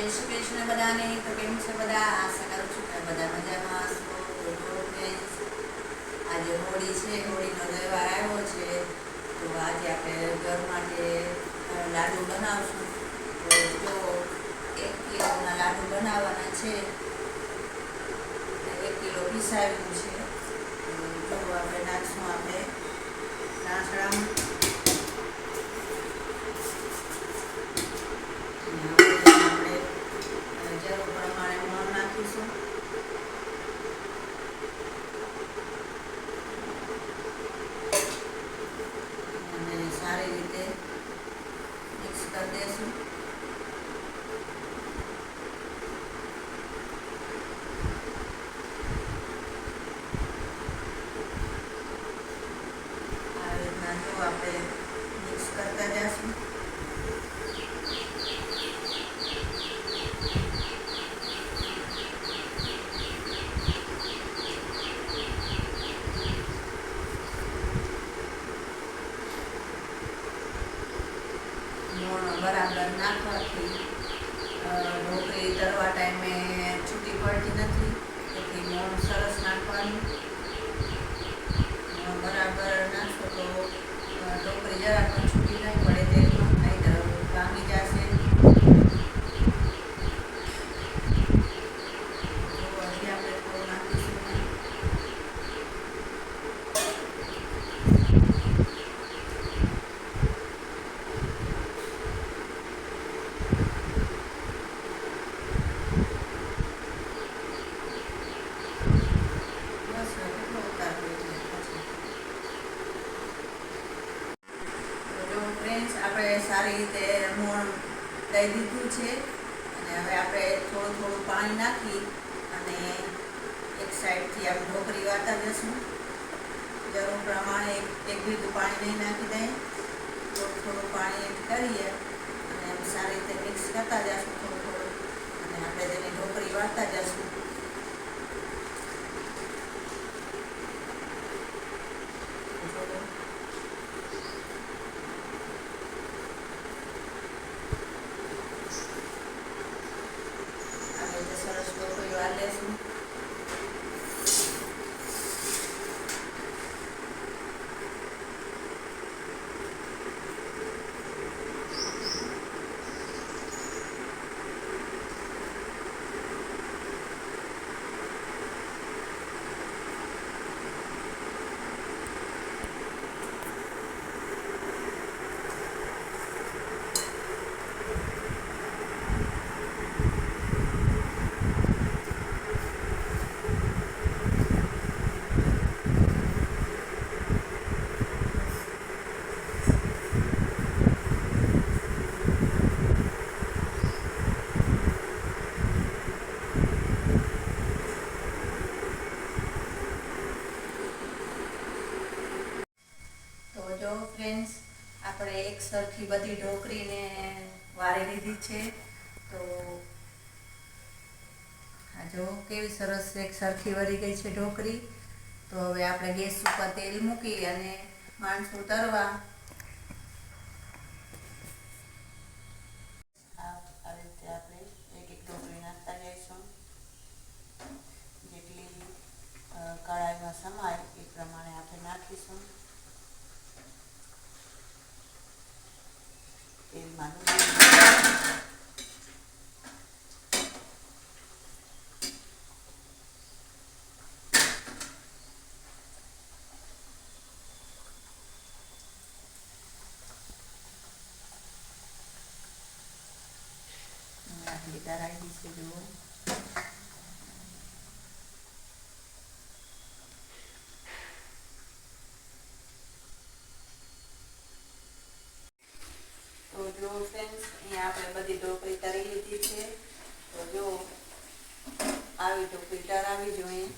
જય શ્રી કૃષ્ણ બધાને તો કેમ છે બધા આશા કરું છું કે બધા મજામાં હશો આજે હોળી છે, હોળીનો તહેવાર આવ્યો છે, તો આજે આપણે ઘર માટે લાડુ બનાવશું. તો એક કિલોના લાડુ બનાવવાના છે. એક કિલો પીસાવ્યું છે. તો આપણે નાખશું આપણે. નાસડામાં અને હવે આપણે અ, જરૂર પ્રમાણે નાખીશું અને સારી રીતે મિક્સ કરી દઈશું આવી રીતના જો આપણે મિક્સ કરતા જઈશું મોણ બરાબર નાખવાથી ઢોકળી તરવા ટાઈમે છૂટી પડતી નથી, તેથી મોણ સરસ નાખવાનું. બરાબર નાખો તો ઢોકળી જરાક પણ છૂટી નહીં પડે તેટલું નહીં તો ભાંગી જશે જો હજી આપણે થોડું નાખીશું ને બસ હવે કેટલો ઉતારવો એટલે પછી તો જો ફ્રેન્ડ્સ આપણે સારી રીતે મોણ દઈ દીધું છે. અને હવે આપણે થોડું થોડું પાણી નાખી અને એક સાઈડથી આપણે ઢોકળી વાતા જશું. જરૂર પ્રમાણે એક બીજું પાણી નહીં નાખી દઈએ. થોડું થોડું પાણી એડ કરીએ અને સારી રીતે મિક્સ કરતા જશું થોડું થોડું. અને આપણે તેની ઢોકળી વાળતા જશું થોડું આવી રીતે સરસ ઢોકળી વાર લેશું તો જો ફ્રેન્ડ્સ આપણે એક સરખી બધી ઢોકરીને વાળી લીધી છે. તો આ જો કેવી સરસ એક સરખી વળી ગઈ છે ઢોકળી. તો હવે આપણે ગેસ ઉપર તેલ મૂકી અને માણસ ઉતરવા. અ, સમાય એ પ્રમાણે આપણે નાખીશું. તેલમાં ડૂબી આટલી તરાઈ છે જુઓ તો જો ફ્રેન્ડ્સ અહીંયા આપણે બધી ઢોકળી તરી લીધી છે તો જો આવી ઢોકળી તરાવી જોઈએ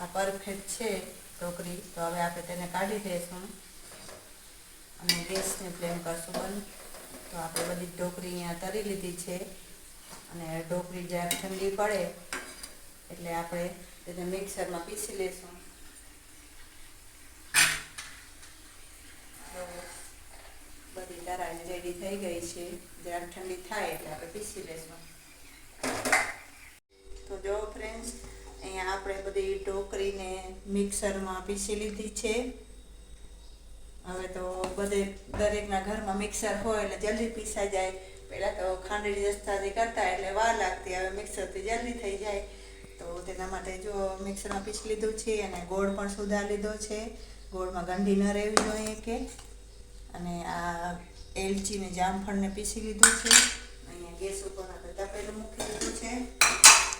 આ પરફેક્ટ છે ઢોકળી તો હવે આપણે તેને કાઢી દઈશું. અને ગેસની ફ્લેમ કરશું બંધ. તો આપણે બધી ઢોકળી અહીંયા તરી લીધી છે. અને ઢોકળી જ્યારે ઠંડી પડે, એટલે આપણે તેને મિક્સરમાં પીસી લઈશું બધી તરાળી રેડી થઈ ગઈ છે. જ્યારે ઠંડી થાય એટલે આપણે પીસી લેશું. તો જો ફ્રેન્ડ્સ આપણે બધી ઢોકરીને મિક્સરમાં પીસી લીધી છે. હવે તો બધે દરેકના ઘરમાં મિક્સર હોય એટલે જલ્દી પીસાઈ જાય. પહેલાં તો ખાંડડી દસ્તાથી કરતા એટલે વાર લાગતી, હવે મિક્સરથી જલ્દી થઈ જાય. તો તેના માટે જો મિક્સરમાં પીસી લીધું છે અને ગોળ પણ સુધાર લીધો છે. ગોળમાં ગંઢી ન રહેવી જોઈએ કે અને આ એલચી ને જામફળને પીસી લીધું છે. અહીંયા ગેસ ઉપર આપણે તપેલું મૂકી દીધું છે.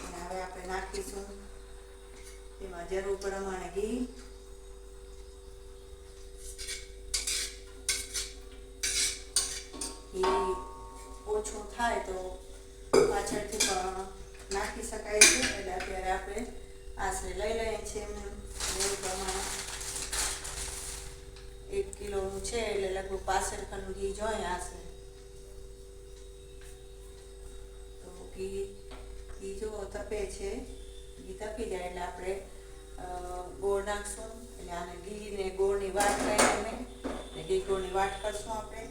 અને હવે આપણે નાખીશું. તેમાં જરૂર પ્રમાણે ઘી ઘી ઓછું થાય તો પાછળથી પણ નાખી શકાય છે. એટલે અત્યારે આપણે આશરે લઈ લઈએ છીએ એવું પ્રમાણે એક કિલોનું છે એટલે લગભગ પાસઠ ખંડ ઘી જોઈએ આશરે. તો ઘી ઘી જો તપે છે, ઘી તપી જાય એટલે આપણે ગોળ નાખશું. એટલે આને ઘી ને ગોળની વાટ કરી અમે. ને ઘી ગોળની વાટ કરશું આપણે.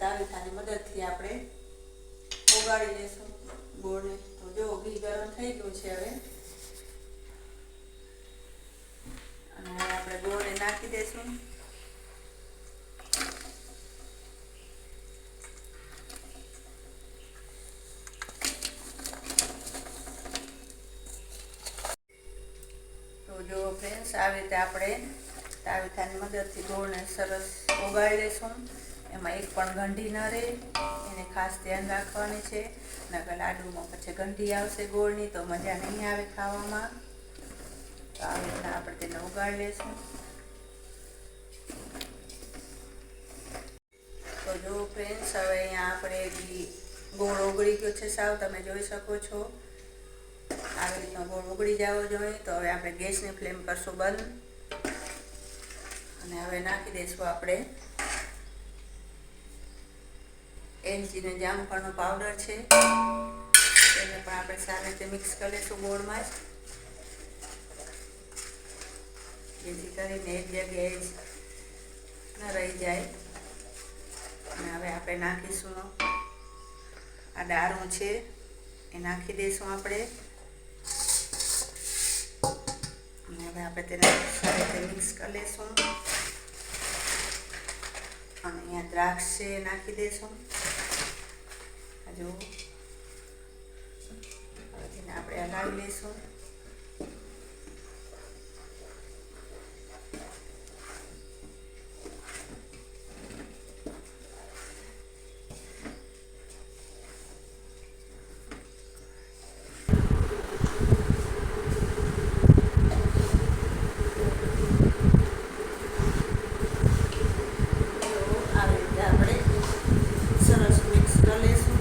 આવી મદદથી આપણે ઓગાળી લેશું ગોળને. તો જો ઘી ગરમ થઈ ગયું છે હવે. અને આપણે ગોળને નાખી દઈશું તો જો ફ્રેન્ડ્સ આવી રીતે આપણે તાવીથાની મદદથી ગોળને સરસ ઓગાળી લેશું. એમાં એક પણ ગંઢી ન રહે. એને ખાસ ધ્યાન રાખવાની છે. નકર લાડુમાં પછી ગંઢી આવશે ગોળની, તો મજા નહીં આવે ખાવામાં. તો આવી રીતના આપણે તેને ઉગાડી લેશું. તો જો ફ્રેન્ડ્સ હવે અહીંયા આપણે ઘી ગોળ ઓગળી ગયો છે સાવ. તમે જોઈ શકો છો. આવી રીતનો ગોળ ઉગડી જવો જોઈએ તો હવે આપણે ગેસની ફ્લેમ કરશું બંધ. અને હવે નાખી દઈશું આપણે એલચીને જામફળનો પાવડર છે. એને પણ આપણે સારી રીતે મિક્સ કરી લઈશું ગોળમાં જેથી કરીને એક જગ્યાએ જ ન રહી જાય. અને હવે આપણે નાખીશું. આ દારૂ છે, એ નાખી દઈશું આપણે. આપણે તેને સારી રીતે મિક્સ કરી લઈશું અને અહીંયા દ્રાક્ષ છે નાખી દઈશું હજુ તેને આપણે હલાવી લઈશું તો આવી રીતે આપણે સરસ મિક્સ કરી લઈશું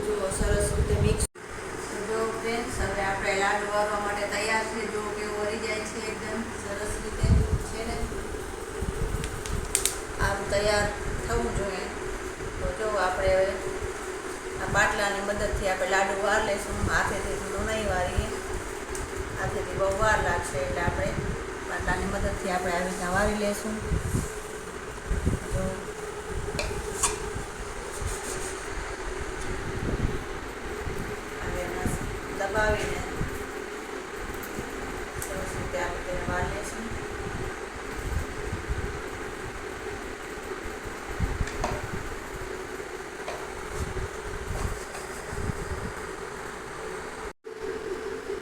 જુઓ સરસ રીતે મિક્સ જો ફ્રેન્ડ્સ હવે આપણે લાડુ વાળવા માટે તૈયાર છે જો કેવું વળી જાય છે એકદમ સરસ રીતે છે ને આમ તૈયાર થવું જોઈએ. તો જો આપણે હવે આ બાટલાની મદદથી આપણે લાડુ વાર લઈશું. હાથેથી થોડું નહીં વારીએ હાથેથી બહુ વાર લાગશે એટલે આપણે બાટલાની મદદથી આપણે આવી રીતના વારી લઈશું જો હવે એને દબાવીને સરસ રીતે આપણે તેને વાર લઈશું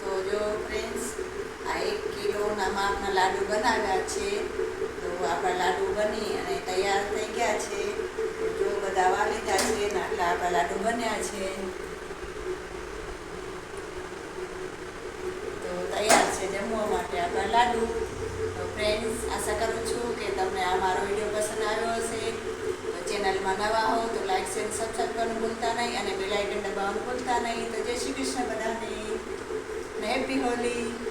તો જો ફ્રેન્ડ્સ આ એક કિલોના માપના લાડુ બનાવ્યા છે, તો આપણા લાડુ બની અને તૈયાર થઈ ગયા છે. જો બધા વાલીદા છે આટલા આપણા લાડુ બન્યા છે. તો તૈયાર છે જમવા માટે આપણા લાડુ. તો ફ્રેન્ડ્સ આશા કરું છું કે તમને આ મારો વીડિયો પસંદ આવ્યો હશે. ચેનલમાં નવા હો તો લાઈક શેર સબસ્ક્રાઈબ કરવાનું ભૂલતા નહીં અને બેલ આઇકન દબાવવાનું ભૂલતા નહીં. તો જય શ્રી કૃષ્ણ બધાને. ને હેપી હોલી.